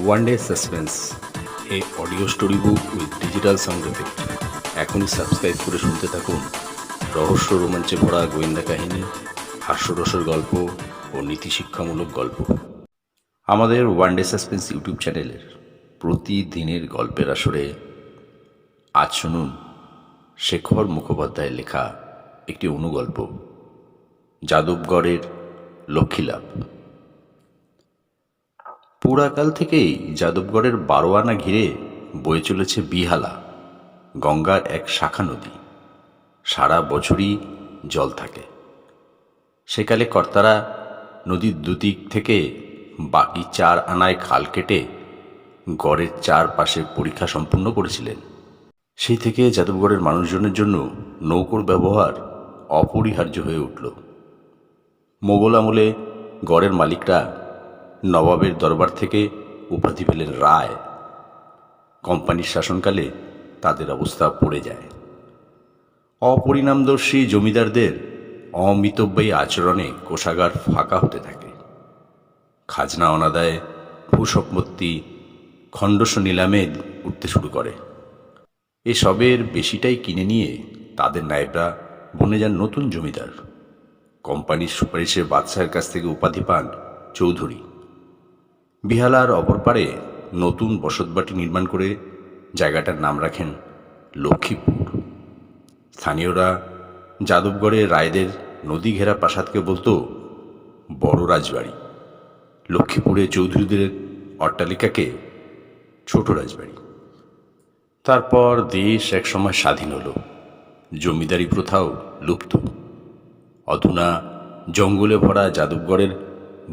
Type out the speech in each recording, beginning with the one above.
One day suspense a audio story book with digital sound effect এখনই subscribe করে শুনতে থাকুন। রহস্য রোমাঞ্চে ভরা গোয়েন্দা কাহিনী হাস্যরসের গল্প ও নীতিশিক্ষামূলক গল্প। আমাদের ওয়ান ডে সাসপেন্স ইউটিউব চ্যানেলের প্রতিদিনের গল্পের আসরে আজ শুনুন শেখর মুখোপাধ্যায়ের লেখা একটি অনুগল্প, যাদবগড়ের লক্ষ্মীলাভ। পুরাকাল থেকেই যাদবগড়ের বারোয়ানা ঘিরে বয়ে চলেছে বিহালা, গঙ্গার এক শাখা নদী। সারা বছরই জল থাকে। সেকালে কর্তারা নদীর দুদিক থেকে বাকি চার আনায় খাল কেটে গড়ের চারপাশে পরীক্ষা সম্পূর্ণ করেছিলেন। সেই থেকে যাদবগড়ের মানুষজনের জন্য নৌকোর ব্যবহার অপরিহার্য হয়ে উঠল। মোগল আমলে গড়ের মালিকরা নবাবের দরবার থেকে উপাধি পেলেন রায়। কোম্পানির শাসনকালে তাদের অবস্থা পড়ে যায়। অপরিণামদর্শী জমিদারদের অমিতব্যয়ী আচরণে কোষাগার ফাঁকা হতে থাকে। খাজনা অনাদায় ভূসম্পত্তি খণ্ডস নিলামে উঠতে শুরু করে। এসবের বেশিটাই কিনে নিয়ে তাদের নায়েবরা বনে যান নতুন জমিদার। কোম্পানির সুপারিশে বাদশাহের কাছ থেকে উপাধি পান চৌধুরী। বিহালার অপর পারে নতুন বসতবাটি নির্মাণ করে জায়গাটার নাম রাখেন লক্ষ্মীপুর। স্থানীয়রা যাদবগড়ে রায়দের নদী ঘেরা প্রাসাদকে বলতো বড় রাজবাড়ি। লক্ষ্মীপুরে চৌধুরীদের অট্টালিকাকে ছোট রাজবাড়ি। তারপর দেশ একসময় স্বাধীন হলো। জমিদারি প্রথাও লুপ্ত। অধুনা জঙ্গলে ভরা যাদবগড়ের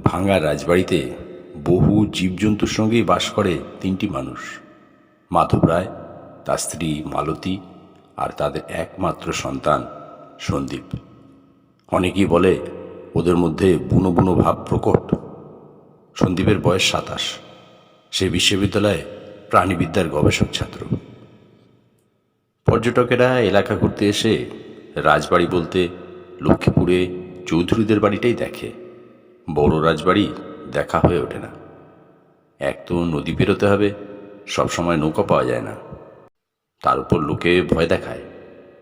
ভাঙা রাজবাড়িতে বহু জীবজন্তুর সঙ্গেই বাস করে তিনটি মানুষ। মাধব রায়, তার স্ত্রী মালতী আর তাদের একমাত্র সন্তান সন্দীপ। অনেকেই বলে, ওদের মধ্যে বুনো বুনো ভাব প্রকট। সন্দীপের বয়স সাতাশ। সে বিশ্ববিদ্যালয়ে প্রাণীবিদ্যার গবেষক ছাত্র। পর্যটকেরা এলাকা ঘুরতে এসে রাজবাড়ি বলতে লক্ষ্মীপুরে চৌধুরীদের বাড়িটাই দেখে। বড় রাজবাড়ি দেখা হয়ে ওঠে না। এক তো নদী পেরোতে হবে সবসময় নৌকা পাওয়া যায় না। তার উপর লোকে ভয় দেখায়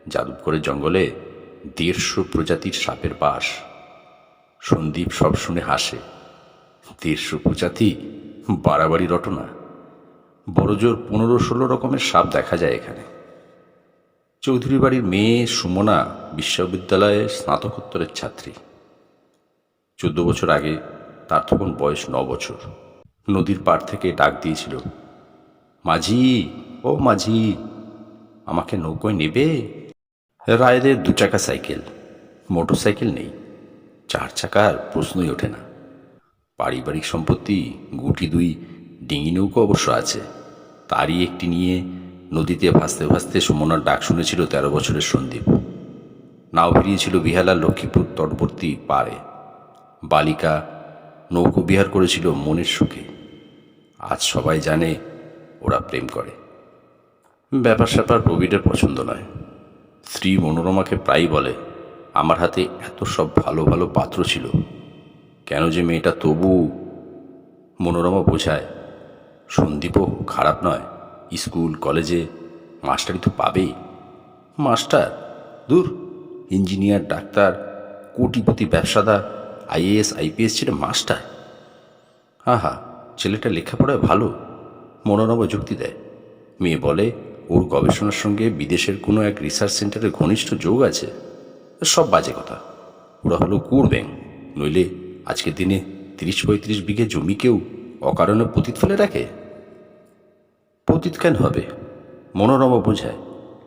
যাদবপুরের জঙ্গলে দেড়শো প্রজাতির সাপের বাস। সন্দীপ সব শুনে হাসে, দেড়শো প্রজাতি বাড়াবাড়ি রটনা। বড় জোর পনেরো ষোলো রকমের সাপ দেখা যায় এখানে। চৌধুরী বাড়ির মেয়ে সুমনা বিশ্ববিদ্যালয়ে স্নাতকোত্তরের ছাত্রী। চোদ্দ বছর আগে তার তখন বয়স ন বছর। নদীর পাড় থেকে ডাক দিয়েছিল, মাঝি, ও মাঝি, আমাকে নৌকোয় নেবে? রায়দের দু চাকা সাইকেল মোটর সাইকেল নেই, চার চাকার প্রশ্নই ওঠে না। পারিবারিক সম্পত্তি, গুটি দুই, ডিঙি নৌকো অবশ্য আছে। তারই একটি নিয়ে নদীতে ভাসতে ভাসতে সুমনার ডাক শুনেছিল তেরো বছরের সন্দীপ। নাও বেরিয়েছিল বিহালার লক্ষ্মীপুর তটবর্তী পাড়ে। বালিকা নৌকো বিহার করেছিল মনের সুখে। আজ সবাই জানে ওরা প্রেম করে। ব্যাপার স্যাপার প্রবীরের পছন্দ নয়। স্ত্রী মনোরমাকে প্রায়ই বলে, আমার হাতে এত সব ভালো ভালো পাত্র ছিল। কেন যে মেয়েটা তবু মনোরমা বোঝায়, সন্দীপও খারাপ নয়। স্কুল, কলেজে মাস্টারই তো পাবেই। মাস্টার, দূর, ইঞ্জিনিয়ার, ডাক্তার, কোটিপতি ব্যবসাদার আইএএস, আইপিএস ছিল মাস্টার। আহা, ছেলেটা লেখাপড়ায় ভালো, মনোরমা যুক্তি দেয়। মেয়ে বলে, ওর গবেষণার সঙ্গে বিদেশের কোনো এক রিসার্চ সেন্টারের ঘনিষ্ঠ যোগ আছে। সব বাজে কথা। ওরা হলো কুড় ব্যাং। নইলে আজকের দিনে তিরিশ পঁয়ত্রিশ বিঘে জমি কেউ অকারণে পতিত ফেলে রাখে? পতিত কেন হবে? মনোরমা বোঝায়।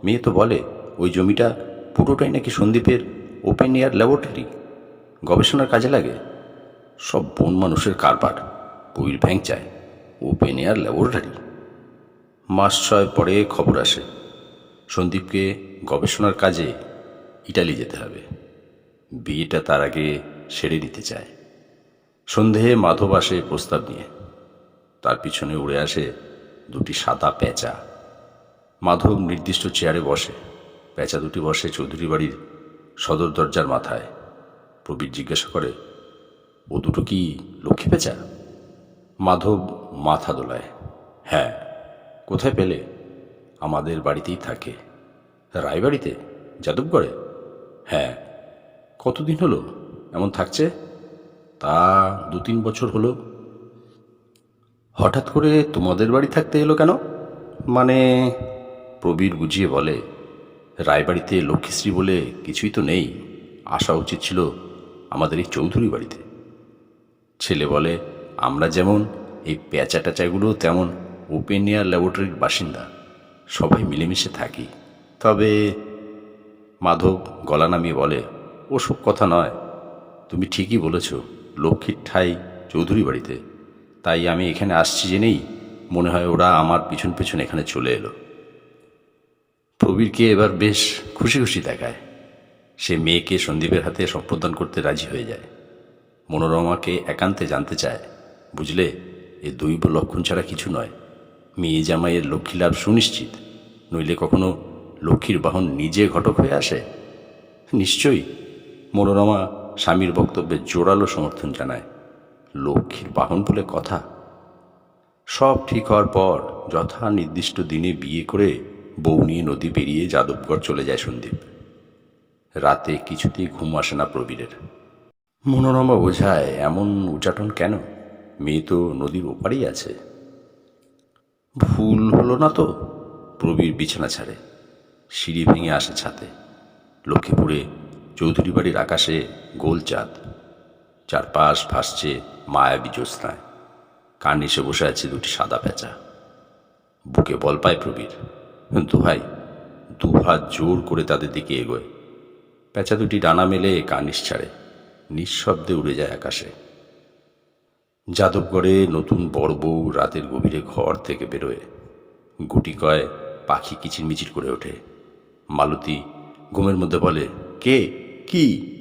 মেয়ে তো বলে, ওই জমিটা পুরোটাই নাকি সন্দীপের ওপেন এয়ার ল্যাবরেটরি গবেষণার কাজে লাগে। সব বন মানুষের কারবার বইয়ের ভ্যাং চায় ওপেন এয়ার ল্যাবরেটরি। মাস ছয় পরে খবর আসে, সন্দীপকে গবেষণার কাজে ইটালি যেতে হবে। বিয়েটা তার আগে সেরে নিতে চায়। সন্ধেয়ে মাধব আসে প্রস্তাব নিয়ে। তার পিছনে উড়ে আসে দুটি সাদা পেঁচা। মাধব নির্দিষ্ট চেয়ারে বসে। পেঁচা দুটি বসে চৌধুরী বাড়ির সদর দরজার মাথায়। প্রবীর জিজ্ঞাসা করে, ও দুটো কি লক্ষ্মী পেঁচা? মাধব মাথা দোলায় হ্যাঁ কোথায় পেলে? আমাদের বাড়িতেই থাকে। রায়বাড়িতে? যাদবগড়ে? হ্যাঁ। কতদিন হলো? এমন থাকছে? তা দু তিন বছর হলো। হঠাৎ করে তোমাদের বাড়ি থাকতে এলো কেন? মানে প্রবীর বুঝিয়ে বলে, রায়বাড়িতে লক্ষ্মীশ্রী বলে কিছুই তো নেই। আসা উচিত ছিল আমাদের এই চৌধুরী বাড়িতে। ছেলে বলে, আমরা যেমন এই প্যাঁচা ট্যাচাগুলো তেমন ওপেন এয়ার ল্যাবরেটরির বাসিন্দা। সবাই মিলেমিশে থাকি। তবে মাধব গলা নামিয়ে বলে, ওসব কথা নয়। তুমি ঠিকই বলেছ, লক্ষ্মীর ঠাই চৌধুরী বাড়িতে। তাই আমি এখানে আসছি জেনেই মনে হয় ওরা আমার পিছন পিছন এখানে চলে এলো। প্রবীরকে এবার বেশ খুশি খুশি দেখায়। সে মেয়েকে সন্দীপের হাতে সম্প্রদান করতে রাজি হয়ে যায়। মনোরমাকে একান্তে জানতে চায়, বুঝলে, এ দৈব লক্ষণ ছাড়া কিছু নয়। মেয়ে জামাইয়ের লক্ষ্মী লাভ সুনিশ্চিত, নইলে কখনো লক্ষ্মীর বাহন নিজে ঘটক হয়ে আসে? নিশ্চয়ই, মনোরমা স্বামীর বক্তব্যে জোরালো সমর্থন জানায়, লক্ষ্মীর বাহন বলে কথা। সব ঠিক হওয়ার পর যথা নির্দিষ্ট দিনে বিয়ে করে বউ নিয়ে নদী পেরিয়ে যাদবগড় চলে যায় সন্দীপ। রাতে কিছুতেই ঘুম আসে না প্রবীরের। মনোরমা বোঝায়, এমন উচাটন কেন? মেয়ে তো নদীর ওপারেই আছে। ভুল হলো না তো? প্রবীর বিছানা ছাড়ে। সিঁড়ি ভেঙে আসে ছাতে। লক্ষ্মীপুরে চৌধুরী বাড়ির আকাশে গোল চাঁদ। চারপাশ ভাসছে মায়াবী জ্যোৎস্নায়। কার্নিশে বসে আছে দুটি সাদা পেঁচা। বুকে বল পায় প্রবীর। দোহাই দু হাত জোর করে তাদের দিকে এগোয়। পেঁচা দুটি ডানা মেলে কার্নিশ ছাড়ে নিঃশব্দে উড়ে যায় আকাশে। যাদবগড়ে নতুন বড় বউ রাতের গভীরে ঘর থেকে বেরোয়। গুটি কয় পাখি কিচিরমিচির করে ওঠে। মালতী ঘুমের মধ্যে বলে, কে? কি?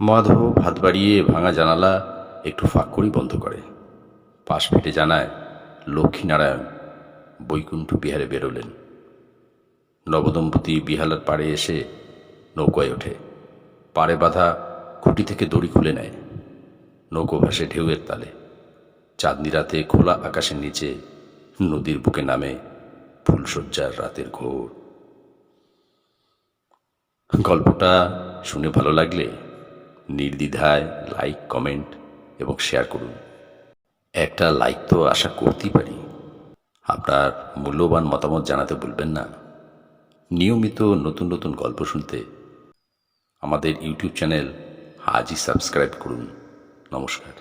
মাধব হাত বাড়িয়ে ভাঙা জানালা একটু ফাঁক করেই বন্ধ করে। পাশ ফেটে জানায়, লক্ষ্মীনারায়ণ, বৈকুণ্ঠ বিহারে বেরোলেন। নবদম্পতি বিহালার পাড়ে এসে নৌকায় ওঠে। পাড়ে বাঁধা খুঁটি থেকে দড়ি খুলে নেয়। নৌকো ভাসে ঢেউয়ের তালে। চাঁদনি রাতে খোলা আকাশের নিচে নদীর বুকে নামে ফুলশয্যার রাতের ঘোর। গল্পটা শুনে ভালো লাগলে নির্দ্বিধায় লাইক, কমেন্ট এবং শেয়ার করুন। একটা লাইক তো আশা করতেই পারি। আপনার মূল্যবান মতামত জানাতে ভুলবেন না। নিয়মিত নতুন নতুন গল্প শুনতে আমাদের ইউটিউব চ্যানেল আজই সাবস্ক্রাইব করুন। নমস্কার।